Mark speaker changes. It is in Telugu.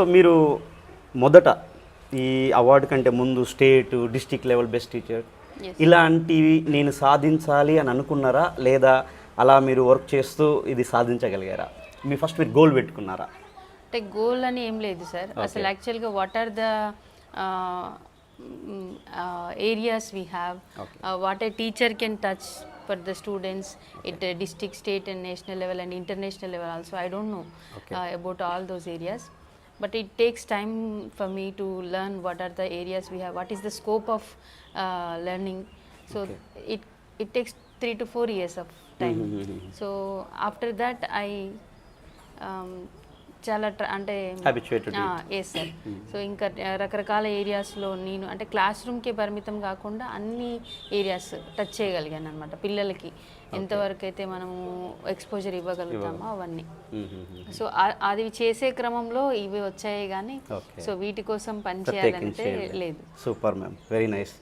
Speaker 1: సో మీరు మొదట ఈ అవార్డు కంటే ముందు state district level best teacher. ఇలాంటివి నేను సాధించాలి అని అనుకున్నారా? లేదా అలా మీరు వర్క్ చేస్తూ ఇది సాధించగలిగారా? మీ ఫస్ట్ మీరు గోల్ పెట్టుకున్నారా?
Speaker 2: అంటే గోల్ అని ఏం లేదు సార్. అసలు యాక్చువల్గా what are the areas we have what a teacher can touch for the students it district state and national level and international level also I don't know about all those areas but it takes time for me to learn what are the areas we have what is the scope of uh, learning. So it it takes 3 to 4 years of time. So after that i um, చాలా ట్ర- అంటే ఎస్ సార్ సో ఇంకా రకరకాల ఏరియాస్లో నేను అంటే క్లాస్ రూమ్కే పరిమితం కాకుండా అన్ని ఏరియాస్ టచ్ చేయగలిగాను అనమాట పిల్లలకి. ఎంతవరకు అయితే మనము ఎక్స్పోజర్ ఇవ్వగలుగుతామో అవన్నీ. సో ఆ- అది చేసే క్రమంలో ఇవి వచ్చాయి కానీ. సో వీటి కోసం పని చేయాలంటే
Speaker 1: ప్రత్యేకించి
Speaker 2: లేదు.
Speaker 1: Super ma'am very nice